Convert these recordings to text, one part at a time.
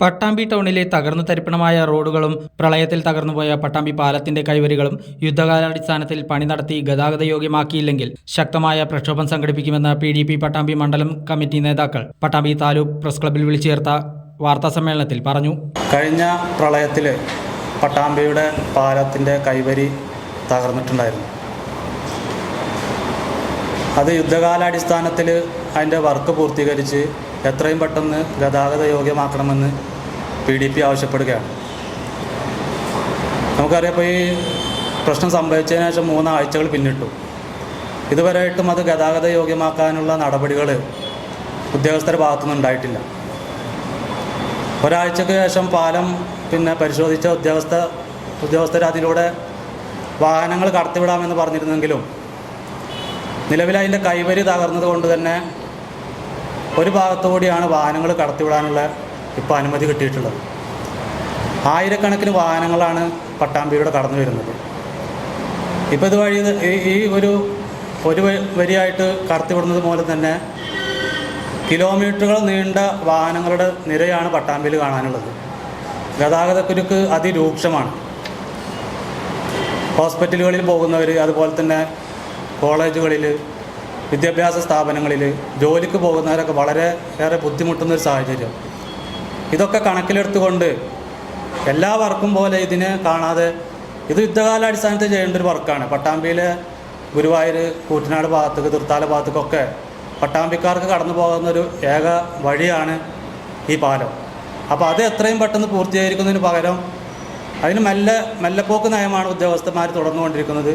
പട്ടാമ്പി ടൗണിലെ തകർന്നു തരിപ്പണമായ റോഡുകളും പ്രളയത്തിൽ തകർന്നുപോയ പട്ടാമ്പി പാലത്തിന്റെ കൈവരികളും യുദ്ധകാലാടിസ്ഥാനത്തിൽ പണി നടത്തി ഗതാഗത യോഗ്യമാക്കിയില്ലെങ്കിൽ ശക്തമായ പ്രക്ഷോഭം സംഘടിപ്പിക്കുമെന്ന് പി ഡി പി പട്ടാമ്പി മണ്ഡലം കമ്മിറ്റി നേതാക്കൾ. പട്ടാമ്പി താലൂക്ക് പ്രസ് ക്ലബ്ബിൽ വിളിച്ചു വാർത്താ സമ്മേളനത്തിൽ പറഞ്ഞു. കഴിഞ്ഞ പ്രളയത്തിൽ പട്ടാമ്പിയുടെ പാലത്തിന്റെ കൈവരി തകർന്നിട്ടുണ്ടായിരുന്നു. അത് യുദ്ധകാലാടിസ്ഥാനത്തിൽ അതിന്റെ വർക്ക് പൂർത്തീകരിച്ച് എത്രയും പെട്ടെന്ന് ഗതാഗത യോഗ്യമാക്കണമെന്ന് പി ഡി പി ആവശ്യപ്പെടുകയാണ്. നമുക്കറിയാം ഇപ്പോൾ ഈ പ്രശ്നം സംഭവിച്ചതിന് ശേഷം മൂന്നാഴ്ചകൾ പിന്നിട്ടു. ഇതുവരെയായിട്ടും അത് ഗതാഗത യോഗ്യമാക്കാനുള്ള നടപടികൾ ഉദ്യോഗസ്ഥരുടെ ഭാഗത്തുനിന്ന് ഉണ്ടായിട്ടില്ല. ഒരാഴ്ചക്ക് ശേഷം പാലം പിന്നെ പരിശോധിച്ച ഉദ്യോഗസ്ഥ ഉദ്യോഗസ്ഥർ അതിലൂടെ വാഹനങ്ങൾ കടത്തിവിടാമെന്ന് പറഞ്ഞിരുന്നെങ്കിലും നിലവിൽ അതിന്റെ കൈവരി തകർന്നത് കൊണ്ട് തന്നെ ഒരു ഭാഗത്തുകൂടിയാണ് വാഹനങ്ങൾ കടത്തിവിടാനുള്ള ഇപ്പോൾ അനുമതി കിട്ടിയിട്ടുള്ളത്. ആയിരക്കണക്കിന് വാഹനങ്ങളാണ് പട്ടാമ്പിയിലൂടെ കടന്നു വരുന്നത്. ഇപ്പോൾ ഇതുവഴി ഇത് ഈ- ഒരു ഒരു വരിയായിട്ട് കടത്തിവിടുന്നത് മൂലം തന്നെ കിലോമീറ്ററുകൾ നീണ്ട വാഹനങ്ങളുടെ നിരയാണ് പട്ടാമ്പിയിൽ കാണാനുള്ളത്. ഗതാഗതക്കുരുക്ക് അതിരൂക്ഷമാണ്. ഹോസ്പിറ്റലുകളിൽ പോകുന്നവർ അതുപോലെ തന്നെ കോളേജുകളിൽ വിദ്യാഭ്യാസ സ്ഥാപനങ്ങളിൽ ജോലിക്ക് പോകുന്നവരൊക്കെ വളരെ ഏറെ ബുദ്ധിമുട്ടുന്ന ഒരു സാഹചര്യം. ഇതൊക്കെ കണക്കിലെടുത്തുകൊണ്ട് എല്ലാ വർക്കും പോലെ ഇതിനെ കാണാതെ ഇത് യുദ്ധകാലാടിസ്ഥാനത്തിൽ ചെയ്യേണ്ട ഒരു വർക്കാണ്. പട്ടാമ്പിയിലെ ഗുരുവായൂർ കൂറ്റനാട് ഭാഗത്തേക്ക് തീർത്ഥാല ഭാഗത്തേക്കൊക്കെ പട്ടാമ്പിക്കാർക്ക് കടന്നു പോകുന്ന ഒരു ഏക വഴിയാണ് ഈ പാലം. അപ്പോൾ അത് എത്രയും പെട്ടെന്ന് പൂർത്തീകരിക്കുന്നതിന് പകരം അതിന് മെല്ലെ മെല്ലപ്പോക്ക് നയമാണ് ഉദ്യോഗസ്ഥന്മാർ തുടർന്നുകൊണ്ടിരിക്കുന്നത്.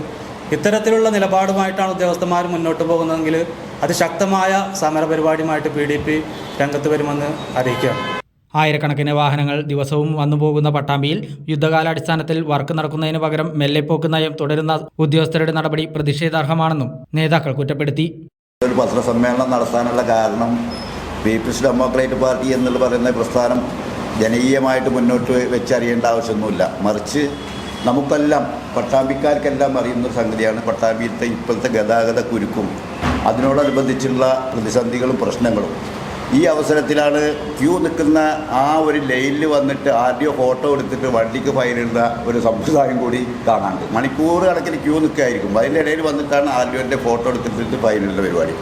ഇത്തരത്തിലുള്ള നിലപാടുമായിട്ടാണ് ഉദ്യോഗസ്ഥന്മാർ മുന്നോട്ട് പോകുന്നതെങ്കിൽ അത് ശക്തമായ സമരപരിപാടിയുമായിട്ട് പി ഡി പി രംഗത്ത് വരുമെന്ന് അറിയിക്കുകയാണ്. ആയിരക്കണക്കിന് വാഹനങ്ങൾ ദിവസവും വന്നുപോകുന്ന പട്ടാമ്പിയിൽ യുദ്ധകാലാടിസ്ഥാനത്തിൽ വർക്ക് നടക്കുന്നതിന് പകരം മെല്ലെപ്പോക്ക് നയം തുടരുന്ന ഉദ്യോഗസ്ഥരുടെ നടപടി പ്രതിഷേധാർഹമാണെന്നും നേതാക്കൾ കുറ്റപ്പെടുത്തി. ഒരു പത്രസമ്മേളനം നടത്താനുള്ള കാരണം പീപ്പിൾസ് ഡെമോക്രാറ്റ് പാർട്ടി എന്നുള്ള പറയുന്ന പ്രസ്ഥാനം ജനകീയമായിട്ട് മുന്നോട്ട് വെച്ചറിയേണ്ട ആവശ്യമൊന്നുമില്ല. മറിച്ച് നമുക്കെല്ലാം പട്ടാമ്പിക്കാർക്കെല്ലാം അറിയുന്ന സംഗതിയാണ് പട്ടാമ്പിയിലത്തെ ഇപ്പോഴത്തെ ഗതാഗത കുരുക്കും. അതിനോടനുബന്ധിച്ചുള്ള പ്രതിസന്ധികളും പ്രശ്നങ്ങളും. ഈ അവസരത്തിലാണ് ക്യൂ നിൽക്കുന്ന ആ ഒരു ലൈനിൽ വന്നിട്ട് ആദ്യം ഫോട്ടോ എടുത്തിട്ട് വണ്ടിക്ക് ഫയലിടുന്ന ഒരു സമ്പ്രദായം കൂടി കാണാണ്ട് മണിക്കൂർ കണക്കിന് ക്യൂ നിൽക്കുകയായിരിക്കും. അതിന്റെ ഇടയിൽ വന്നിട്ടാണ് ആദ്യന്റെ ഫോട്ടോ എടുത്തിട്ട് ഫയലിടുന്ന പരിപാടി.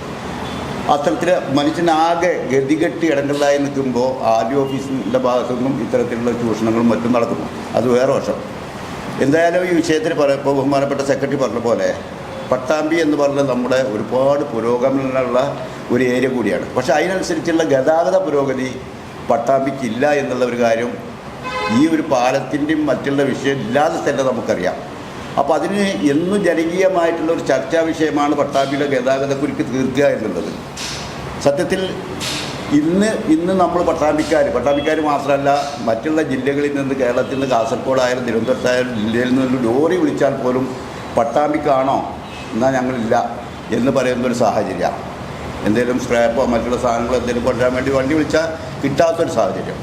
അത്തരത്തിൽ മനുഷ്യനാകെ ഗതികെട്ടി ഇടങ്ങളിലായി നിൽക്കുമ്പോൾ ആദ്യ ഓഫീസിന്റെ ഭാഗത്തു നിന്നും ഇത്തരത്തിലുള്ള ചൂഷണങ്ങളും മറ്റും നടക്കുന്നു. അത് വേറെ വശം. എന്തായാലും ഈ വിഷയത്തിൽ പറയുമ്പോൾ ബഹുമാനപ്പെട്ട സെക്രട്ടറി പറഞ്ഞ പോലെ പട്ടാമ്പി എന്ന് പറഞ്ഞ നമ്മുടെ ഒരുപാട് പുരോഗമനമുള്ള ഒരു ഏരിയ കൂടിയാണ്. പക്ഷേ അതിനനുസരിച്ചുള്ള ഗതാഗത പുരോഗതി പട്ടാമ്പിക്കില്ല എന്നുള്ള ഒരു കാര്യം ഈ ഒരു പാലത്തിന്റെയും മറ്റുള്ള വിഷയം ഇല്ലാതെ തന്നെ നമുക്കറിയാം. അപ്പോൾ അതിന് എന്നും ജനകീയമായിട്ടുള്ള ഒരു ചർച്ചാ വിഷയമാണ് പട്ടാമ്പിയിലെ ഗതാഗതക്കുരുക്ക് തീർക്കുക എന്നുള്ളത്. സത്യത്തിൽ ഇന്ന് ഇന്ന് നമ്മൾ പട്ടാമ്പിക്കാർ പട്ടാമ്പിക്കാർ മാത്രമല്ല മറ്റുള്ള ജില്ലകളിൽ നിന്ന് കേരളത്തിൽ നിന്ന് കാസർഗോഡായാലും തിരുവനന്തപുരത്തായാലും ജില്ലയിൽ നിന്ന് ലോറി വിളിച്ചാൽ പോലും പട്ടാമ്പിക്കാണോ? എന്നാൽ ഞങ്ങളില്ല എന്ന് പറയുന്നൊരു സാഹചര്യമാണ് എന്തെങ്കിലും സ്ക്രാപ്പോ മറ്റുള്ള സാധനങ്ങളോ എന്തെങ്കിലും കൊണ്ടുവരാൻ വേണ്ടി വണ്ടി വിളിച്ചാൽ കിട്ടാത്തൊരു സാഹചര്യം.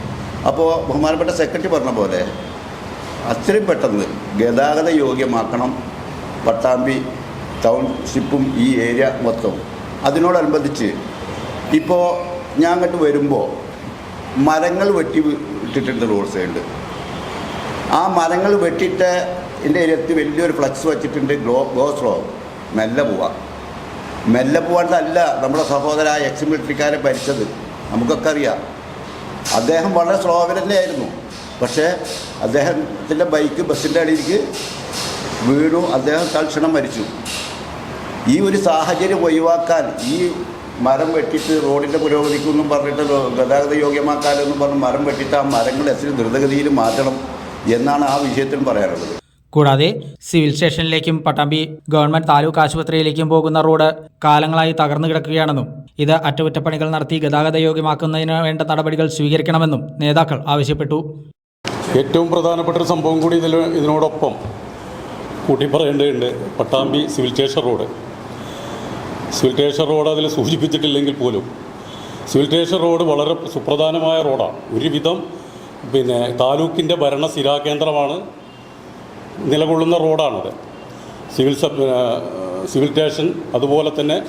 അപ്പോൾ ബഹുമാനപ്പെട്ട സെക്രട്ടറി പറഞ്ഞ പോലെ അത്രയും പെട്ടെന്ന് ഗതാഗത യോഗ്യമാക്കണം പട്ടാമ്പി ടൗൺഷിപ്പും ഈ ഏരിയ മൊത്തവും അതിനോടനുബന്ധിച്ച് ഇപ്പോൾ ഞാൻ അങ്ങോട്ട് വരുമ്പോൾ മരങ്ങൾ വെട്ടി ഇട്ടിട്ടുണ്ട് റോഡ് സൈഡിൽ ആ മരങ്ങൾ വെട്ടിയിട്ട് എന്റെ ഏരിയത്ത് വലിയൊരു ഫ്ലക്സ് വെച്ചിട്ടുണ്ട് ഗ്ലോ ഗോസ്ലോ മെല്ലെ പോവാം. മെല്ലെ പോകേണ്ടതല്ല നമ്മുടെ സഹോദര എക്സ് മിലിറ്ററിക്കാരെ ഭരിച്ചത്. നമുക്കൊക്കെ അറിയാം. അദ്ദേഹം വളരെ സ്ലോവിൽ തന്നെയായിരുന്നു പക്ഷേ അദ്ദേഹത്തിന്റെ ബൈക്ക് ബസ്സിന്റെ അടിയിലേക്ക് വീണു. അദ്ദേഹം തൽക്ഷണം മരിച്ചു. ഈ ഒരു സാഹചര്യം ഒഴിവാക്കാൻ ഈ മരം വെട്ടിയിട്ട് റോഡിന്റെ പുരോഗതിക്കൊന്നും പറഞ്ഞിട്ട് ഗതാഗത യോഗ്യമാക്കാനെന്നും പറഞ്ഞ് മരം വെട്ടിയിട്ട് ആ മരങ്ങൾ എത്ര ദ്രുതഗതിയിൽ മാറ്റണം എന്നാണ് ആ വിഷയത്തിൽ പറയാനുള്ളത്. കൂടാതെ സിവിൽ സ്റ്റേഷനിലേക്കും പട്ടാമ്പി ഗവൺമെന്റ് താലൂക്ക് ആശുപത്രിയിലേക്കും പോകുന്ന റോഡ് കാലങ്ങളായി തകർന്നു കിടക്കുകയാണെന്നും ഇത് അറ്റകുറ്റപ്പണികൾ നടത്തി ഗതാഗത യോഗ്യമാക്കുന്നതിന് വേണ്ട നടപടികൾ സ്വീകരിക്കണമെന്നും നേതാക്കൾ ആവശ്യപ്പെട്ടു. ഏറ്റവും പ്രധാനപ്പെട്ട ഒരു സംഭവം കൂടി ഇതിനോടൊപ്പം കൂട്ടി പറയേണ്ടതുണ്ട്. Pattambi civil station road. Civil station road അതിൽ സൂചിപ്പിച്ചിട്ടില്ലെങ്കിൽ പോലും സിവിൽ സ്റ്റേഷൻ റോഡ് വളരെ സുപ്രധാനമായ റോഡാണ്. ഒരുവിധം പിന്നെ താലൂക്കിന്റെ ഭരണ സ്ഥിരാകേന്ദ്രമാണ് നിലകൊള്ളുന്ന റോഡാണത്. സിവിൽ സബ് സിവിൽ സ്റ്റേഷൻ അതുപോലെ തന്നെ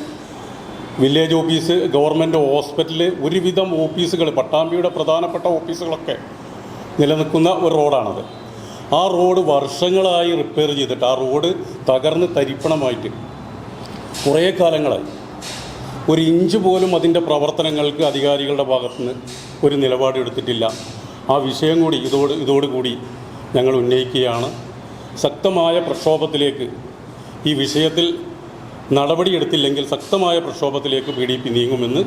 വില്ലേജ് ഓഫീസ് ഗവൺമെന്റ് ഹോസ്പിറ്റൽ ഒരുവിധം ഓഫീസുകൾ പട്ടാമ്പിയുടെ പ്രധാനപ്പെട്ട ഓഫീസുകളൊക്കെ നിലനിൽക്കുന്ന ഒരു റോഡാണത്. ആ റോഡ് വർഷങ്ങളായി റിപ്പയർ ചെയ്തിട്ട് ആ റോഡ് തകർന്ന് തരിപ്പണമായിട്ട് കുറേ കാലങ്ങളായി. ഒരു ഇഞ്ച് പോലും അതിന്റെ പ്രവർത്തനങ്ങൾക്ക് അധികാരികളുടെ ഭാഗത്തുനിന്ന് ഒരു നിലപാടെടുത്തിട്ടില്ല. ആ വിഷയം കൂടി ഇതോട് ഇതോടുകൂടി ഞങ്ങൾ ഉന്നയിക്കുകയാണ്. ശക്തമായ പ്രക്ഷോഭത്തിലേക്ക് ഈ വിഷയത്തിൽ നടപടിയെടുത്തില്ലെങ്കിൽ ശക്തമായ പ്രക്ഷോഭത്തിലേക്ക് പി ഡി പി നീങ്ങുമെന്ന്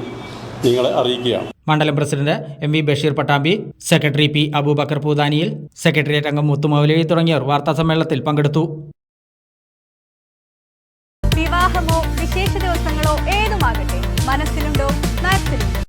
നിങ്ങളെ അറിയിക്കുകയാണ്. മണ്ഡലം president M V Basheer Pattambi secretary P Abubakar പൂതാനിയിൽ secretariat അംഗം മുത്തുമൗലവി തുടങ്ങിയവർ വാർത്താ സമ്മേളനത്തിൽ പങ്കെടുത്തു. വിവാഹമോ വിശേഷ ദിവസങ്ങളോ ഏതുമാകട്ടെ മനസ്സിലുണ്ടോ മനസ്സിലുണ്ട്